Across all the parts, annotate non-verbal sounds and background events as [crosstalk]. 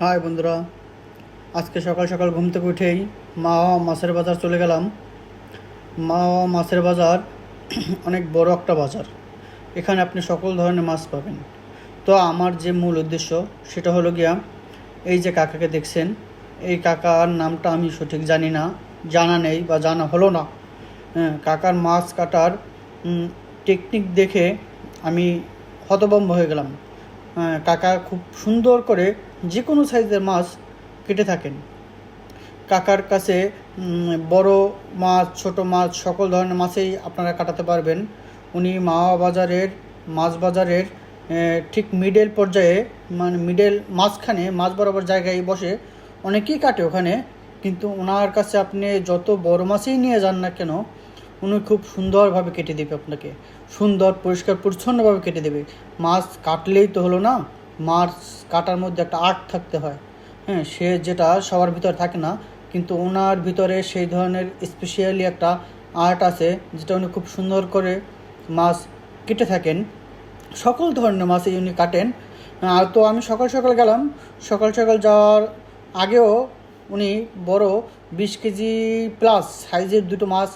High বন্ধুরা, আজকে সকাল সকাল ঘুম থেকে উঠেই মা মাছের বাজার চলে গেলাম। মা মাছের বাজার [clears throat] অনেক বড় একটা বাজার। এখানে আপনি সকল ধরনের মাছ পাবেন। তো আমার যে মূল উদ্দেশ্য, সেটা হলো গিয়া, এই যে কাকাকে দেখছেন, এই কাকার নামটা আমি সঠিক জানি না, জানা নেই বা জানা হলো না। হ্যাঁ কাকার মাছ কাটার টেকনিক দেখে আমি হতভম্ব হয়ে গেলাম। কাকা খুব সুন্দর করে যে কোনো সাইজের মাছ কেটে থাকেন। কাকার কাছে বড় মাছ, ছোট মাছ, সকল ধরনের মাছেই আপনারা কাটাতে পারবেন। উনি মাওয়া বাজারের, মাছ বাজারের ঠিক মিডল পর্যায়ে মানে মিডল মাঝখানে, মাছ বরাবর জায়গায় বসে অনেকেই কাটে ওখানে। কিন্তু ওনার কাছে আপনি যত বড় মাছই নিয়ে যান না কেন উনি খুব সুন্দরভাবে কেটে দেবে আপনাকে। সুন্দর, পরিষ্কার, পরিচ্ছন্নভাবে কেটে দেবে। মাছ কাটলেই তো হলো না, মাছ কাটার মধ্যে একটা আর্ট থাকতে হয়। হ্যাঁ সে যেটা সবার ভিতরে থাকে না, কিন্তু ওনার ভিতরে সেই ধরনের স্পেশালি একটা আর্ট আছে, যেটা উনি খুব সুন্দর করে মাছ কেটে থাকেন। সকল ধরনের মাছই উনি কাটেন। আর তো আমি সকাল সকাল গেলাম, সকাল সকাল যাওয়ার আগেও উনি বড় বিশ কেজি প্লাস সাইজের দুটো মাছ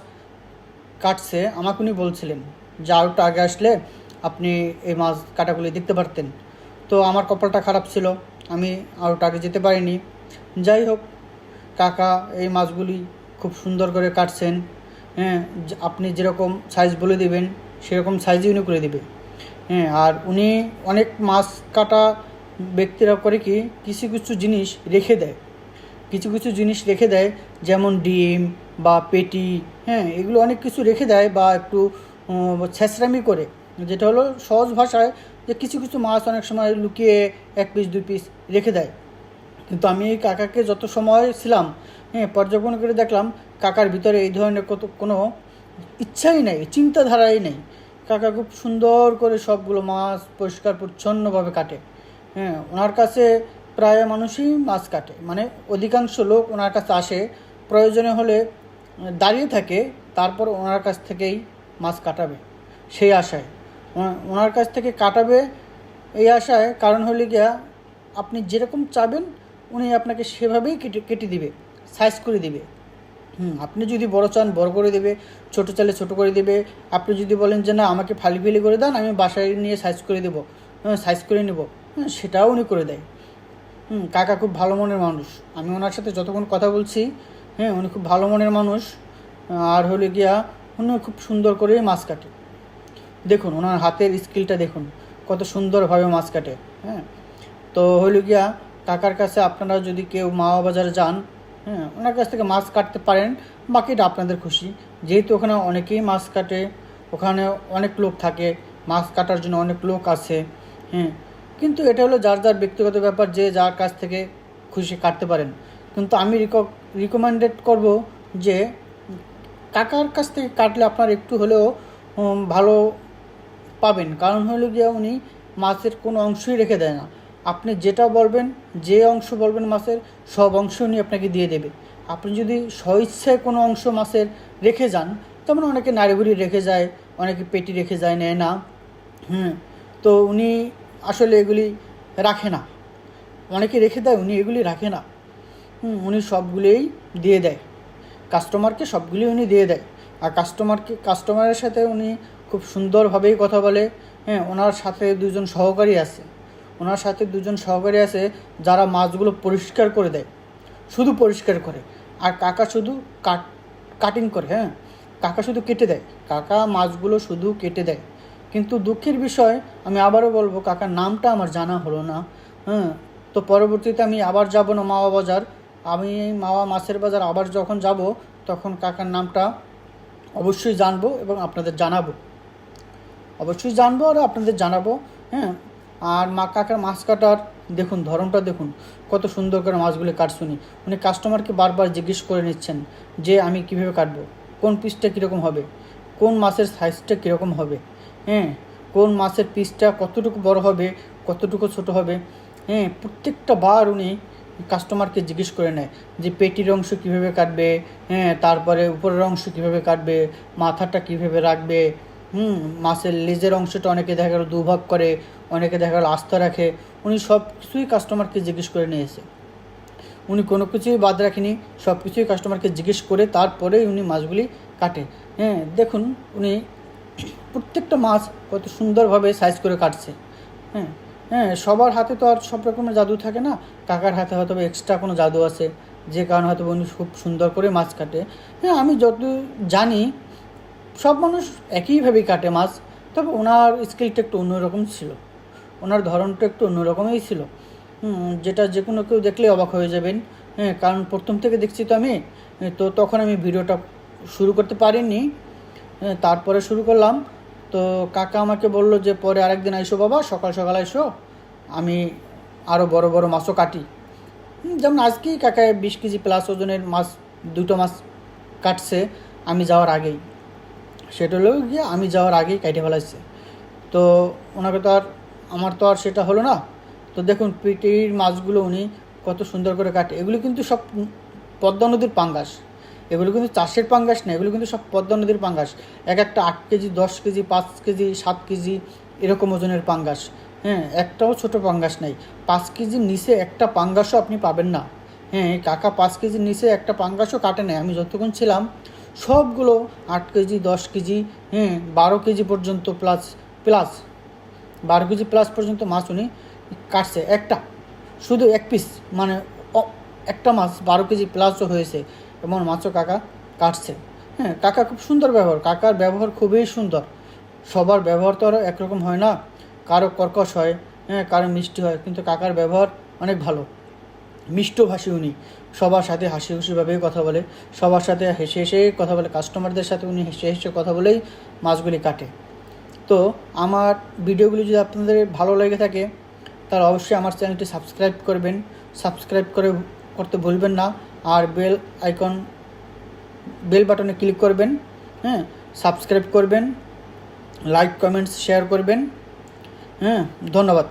কাটছে, আমাকে উনি বলছিলেন যে আর একটু আগে আসলে আপনি এই মাছ কাটাগুলি দেখতে পারতেন। তো আমার কপালটা খারাপ ছিল, আমি আর একটু আগে যেতে পারিনি। যাই হোক, কাকা এই মাছগুলি খুব সুন্দর করে কাটছেন। হ্যাঁ আপনি যেরকম সাইজ বলে দেবেন, সেরকম সাইজই উনি করে দেবে। হ্যাঁ আর উনি অনেক মাছ কাটা ব্যক্তিরা করে কি, কিছু কিছু জিনিস রেখে দেয়। কিছু কিছু জিনিস রেখে দেয় যেমন ডিম বা পেটি হ্যাঁ এগুলো অনেক কিছু রেখে দেয় বা একটু উম, ছেঁচড়ামি করে। যেটা হলো সহজ ভাষায় যে কিছু কিছু মাছ অনেক সময় লুকিয়ে এক পিস দুই পিস রেখে দেয়। কিন্তু আমি এই কাকাকে যত সময় ছিলাম হ্যাঁ পর্যবেক্ষণ করে দেখলাম কাকার ভিতরে এই ধরনের কত কোনো ইচ্ছাই নেই চিন্তাধারাই নেই। কাকা খুব সুন্দর করে সবগুলো মাছ পরিষ্কার পরিচ্ছন্নভাবে কাটে। হ্যাঁ ওনার কাছে প্রায় মানুষই মাছ কাটে। মানে অধিকাংশ লোক ওনার কাছে আসে। প্রয়োজনে হলে দাঁড়িয়ে থাকে, তারপর ওনার কাছ থেকেই মাছ কাটাবে। সেই আশায়। ওনার কাছ থেকে কাটাবে এই আশায়। কারণ হলে গিয়া, আপনি যেরকম চাবেন, উনি আপনাকে সেভাবেই কেটে কেটে দিবে সাইজ করে দিবে। হুম, আপনি যদি বড় চান, বড় করে দেবে, ছোট চালে ছোট করে দেবে। আপনি যদি বলেন যে, না, আমাকে ফালি ফালি করে দেন, আমি বাসায় নিয়ে সাইজ করে দেবো সাইজ করে নেব সেটাও উনি করে দেয়। হুম, কাকা খুব ভালো মনের মানুষ। আমি ওনার সাথে যতক্ষণ কথা বলছি হ্যাঁ উনি খুব ভালো মনের মানুষ। আর হলে গিয়া, উনি খুব সুন্দর করে মাছ কাটে। দেখুন, ওনার হাতের স্কিলটা দেখুন, কত সুন্দরভাবে মাছ কাটে হ্যাঁ। তো হইল গিয়া, কাকার কাছে আপনারা যদি কেউ মাওয়া বাজারে যান হ্যাঁ ওনার কাছ থেকে মাছ কাটতে পারেন, বাকিটা আপনাদের খুশি। যেহেতু ওখানে অনেকেই মাছ কাটে, ওখানে অনেক লোক থাকে, মাছ কাটার জন্য অনেক লোক আছে হ্যাঁ। কিন্তু এটা হলো যার যার ব্যক্তিগত ব্যাপার, যে যার কাছ থেকে খুশি কাটতে পারেন। কিন্তু আমি রিকমেন্ডেড করব যে কাকার কাছ থেকে কাটলে আপনার একটু হলেও ভালো পাবেন। কারণ হলো গিয়ে উনি মাছের কোনো অংশই রেখে দেয় না। আপনি যেটা বলবেন, যে অংশ বলবেন মাছের, সব অংশ উনি আপনাকে দিয়ে দেবে। আপনি যদি স্বইচ্ছায় কোনো অংশ মাছের রেখে যান যেমন অনেকে নাড়িভুড়ি রেখে যায়, অনেকে পেটি রেখে যায়, নেয় না। হুম, তো উনি আসলে এগুলি রাখে না। অনেকে রেখে দেয়, উনি এগুলি রাখে না। উনি সবগুলোই দিয়ে দেয়। কাস্টমারকে সবগুলি উনি দিয়ে দেয়। আর কাস্টমারকে কাস্টমারের সাথে উনি খুব সুন্দরভাবেই কথা বলে। হ্যাঁ ওনার সাথে দুজন সহকারী আছে। ওনার সাথে দুজন সহকারী আছে যারা মাছগুলো পরিষ্কার করে দেয়। শুধু পরিষ্কার করে। আর কাকা শুধু কাট কাটিং করে হ্যাঁ। কাকা শুধু কেটে দেয়। কাকা মাছগুলো শুধু কেটে দেয়। কিন্তু দুঃখের বিষয়, আমি আবারও বলব, কাকার নামটা আমার জানা হলো না। হ্যাঁ তো পরবর্তীতে আমি আবার যাব না মাওয়া বাজার। আমি মাওয়া মাছের বাজার আবার যখন যাব, তখন কাকার নামটা অবশ্যই জানব এবং আপনাদের জানাব। অবশ্যই জানব আর আপনাদের জানাব হ্যাঁ। আর মা, কাকার মাছ কাটার, দেখুন, ধরনটা দেখুন। কত সুন্দর করে মাছগুলি কাটছুনি উনি। কাস্টমারকে বারবার জিজ্ঞেস করে নিচ্ছেন যে, আমি কীভাবে কাটবো? কোন পিসটা কীরকম হবে? কোন মাছের সাইজটা কীরকম হবে? হ্যাঁ কোন মাছের পিসটা কতটুকু বড় হবে, কতটুকু ছোট হবে হ্যাঁ প্রত্যেকটা বার উনি কাস্টমারকে জিজ্ঞেস করে নেয় যে পেটির অংশ কীভাবে কাটবে হ্যাঁ তারপরে উপরের অংশ কীভাবে কাটবে, মাথাটা কীভাবে রাখবে, হুম, মাছের লেজের অংশটা অনেকে দেখা গেল দুভাগ করে, অনেকে দেখা গেল আস্থা রাখে, উনি সব কিছুই কাস্টমারকে জিজ্ঞেস করে নিয়েছে। উনি কোনো কিছুই বাদ রাখেনি, সব কিছুই কাস্টমারকে জিজ্ঞেস করে তারপরেই উনি মাছগুলি কাটে। হ্যাঁ দেখুন, উনি প্রত্যেকটা মাছ কত সুন্দরভাবে সাইজ করে কাটছে। হ্যাঁ হ্যাঁ সবার হাতে তো আর সব রকমের জাদু থাকে না। কাকার হাতে হয়তো এক্সট্রা কোনো জাদু আছে, যে কারণে হয়তো উনি খুব সুন্দর করে মাছ কাটে। হ্যাঁ আমি যত জানি, সব মানুষ একইভাবেই কাটে মাছ, তবে ওনার স্কিলটা একটু অন্যরকম ছিল। ওনার ধরনটা একটু অন্যরকমই ছিল। যেটা যে কোনো কেউ দেখলে অবাক হয়ে যাবেন। হ্যাঁ কারণ প্রথম থেকে দেখছি তো আমি, তো তখন আমি ভিডিওটা শুরু করতে পারিনি। হ্যাঁ, তারপরে শুরু করলাম। তো কাকা আমাকে বলল যে পরে আরেকদিন আইসো বাবা সকাল সকাল আইসো। আমি আরও বড় বড় মাছও কাটি। যেমন আজকেই কাকায় বিশ কেজি প্লাস ওজনের মাছ দুটো মাছ কাটছে আমি যাওয়ার আগেই। সেটা হলো গিয়ে আমি যাওয়ার আগেই কাটে ফেলাইছে। তো ওনাকে তো আর আমার তো আর সেটা হলো না। তো দেখুন পিটির মাছগুলো উনি কত সুন্দর করে কাটে। এগুলো কিন্তু সব পদ্মা নদীর পাঙ্গাস। এগুলো কিন্তু চাষের পাঙ্গাস না, এগুলো কিন্তু সব পদ্মা নদীর পাঙ্গাস। এক একটা আট কেজি, দশ কেজি, পাঁচ কেজি, সাত কেজি এরকম ওজনের পাঙ্গাস। হ্যাঁ একটাও ছোট পাঙ্গাস নাই। পাঁচ কেজির নিচে একটা পাঙ্গাসও আপনি পাবেন না। হ্যাঁ কাকা পাঁচ কেজির নিচে একটা পাঙ্গাসও কাটে নেয় আমি যতক্ষণ ছিলাম, সবগুলো আট কেজি, দশ কেজি হ্যাঁ বারো কেজি পর্যন্ত প্লাস প্লাস বারো কেজি প্লাস পর্যন্ত মাছ উনি কাটছে। একটা, শুধু এক পিস মানে একটা মাছ বারো কেজি প্লাসও হয়েছে। এমন মাছও কাকা কাটছে। হ্যাঁ কাকা খুব সুন্দর ব্যবহার, কাকার ব্যবহার খুবই সুন্দর। সবার ব্যবহার তো আর একরকম হয় না, কারও কর্কশ হয় হ্যাঁ কারও মিষ্টি হয়, কিন্তু কাকার ব্যবহার অনেক ভালো। মিষ্টভাষী উনি, সবার সাথে হাসি খুশিভাবেই কথা বলে, সবার সাথে হেসে হেসে কথা বলে কাস্টমারদের সাথে উনি হেসে হেসে কথা বলেই মাছগুলি কাটে। তো আমার ভিডিওগুলি যদি আপনাদের ভালো লেগে থাকে, তাহলে অবশ্যই আমার চ্যানেলটি সাবস্ক্রাইব করবেন। সাবস্ক্রাইব করে করতে ভুলবেন না। আর বেল আইকন, বেল বাটনে ক্লিক করবেন হ্যাঁ সাবস্ক্রাইব করবেন, লাইক, কমেন্টস, শেয়ার করবেন হ্যাঁ ধন্যবাদ।